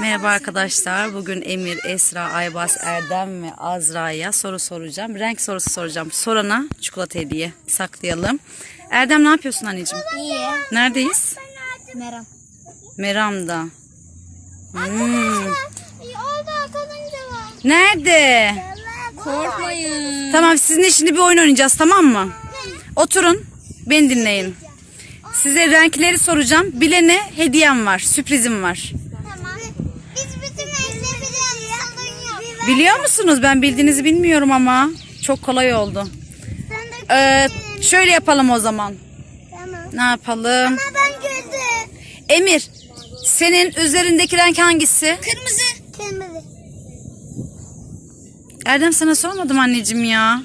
Merhaba arkadaşlar. Bugün Emir, Esra, Aybas, Erdem ve Azra'ya soru soracağım. Renk sorusu soracağım. Sorana çikolata hediye saklayalım. Erdem ne yapıyorsun anneciğim? İyi. Neredeyiz? Meram. Meram'da. Hmm. Nerede? Korkmayın. Tamam sizinle şimdi bir oyun oynayacağız tamam mı? Oturun. Beni dinleyin. Size renkleri soracağım. Bilene hediyem var. Sürprizim var. Tamam. Biz bütün renkleri biliyoruz. Sorun yok. Biliyor musunuz? Ben bildiğinizi bilmiyorum ama. Çok kolay oldu. Ee, şöyle yapalım o zaman. Tamam. Ne yapalım? Ama ben gördüm. Emir, senin üzerindeki renk hangisi? Kırmızı. Kırmızı. Erdem sana sormadım anneciğim ya.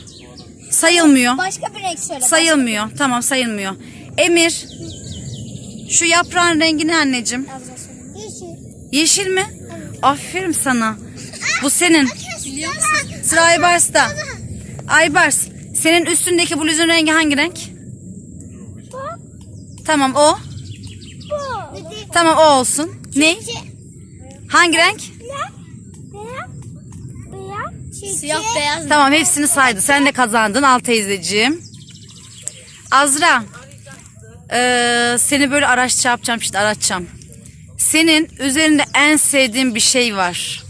Sayılmıyor. Başka bir renk söyle. Sayılmıyor. Tamam sayılmıyor. Emir, şu yaprağın rengi ne anneciğim? Yeşil. Yeşil mi? Aferin sana. Bu senin. Biliyor musun? Sıra Aybars'ta. Aybars, senin üstündeki bluzun rengi hangi renk? Bu. Tamam o. Bu. Tamam o olsun. Ne? Hangi renk? Siyah beyaz. Tamam hepsini saydı. Sen de kazandın al teyzeciğim. Azra. eee, seni böyle araç yapacağım işte araçacağım. Senin üzerinde en sevdiğin bir şey var.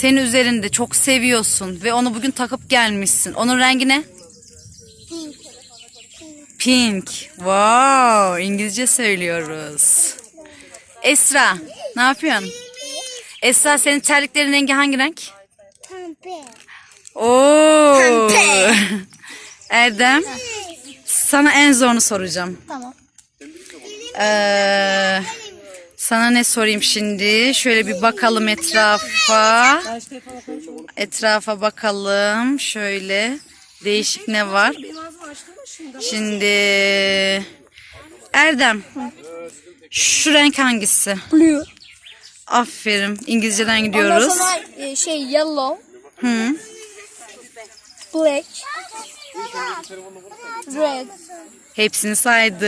Senin üzerinde çok seviyorsun ve onu bugün takıp gelmişsin. Onun rengi ne? Pink. Wow, İngilizce söylüyoruz. Esra, ne yapıyorsun? Esra senin terliklerin rengi hangi renk? Pembe. Oo. Erdem, sana en zorunu soracağım. Tamam. Ee, sana ne sorayım şimdi? Şöyle bir bakalım etrafa. Etrafa bakalım. Şöyle değişik ne var? Şimdi Erdem, şu renk hangisi? Blue. Aferin. İngilizceden Ondan gidiyoruz. sonra e, şey yellow, Hı. black, red. Hepsini saydı.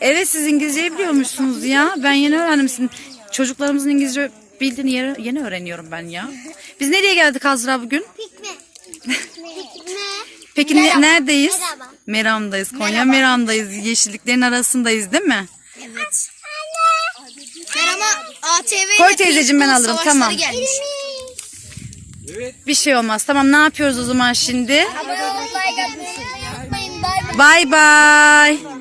Evet siz İngilizceyi biliyormuşsunuz ya. Ben yeni öğrendim. Sizin çocuklarımızın İngilizce bildiğini yeni, yeni öğreniyorum ben ya. Biz nereye geldik Azra bugün? Pikme. Pikme. Peki ne- neredeyiz? Merhaba. Meram'dayız. Konya Meram'dayız. Yeşilliklerin arasındayız değil mi? Evet. Merhaba ATV Koy teyzeciğim, ben alırım, tamam. Gelmiş. Bir şey olmaz. Tamam ne yapıyoruz o zaman şimdi? Abone olmayı, like atmayı unutmayın. Bay bay. Bay bay.